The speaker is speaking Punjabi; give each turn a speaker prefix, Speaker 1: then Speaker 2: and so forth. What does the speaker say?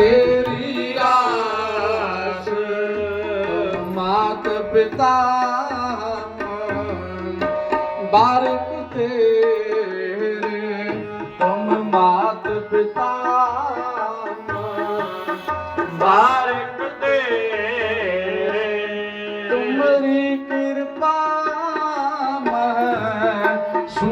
Speaker 1: ਤੇਰੀ ਆਸ ਮਾਤ ਪਿਤਾ ਬਾਰਕ ਤੇਰੇ ਤੁਮ ਮਾਤ ਪਿਤਾ
Speaker 2: ਬਾਰਕ ਤੇਰੇ।
Speaker 1: ਤੁਮਰੀ ਕਿਰਪਾ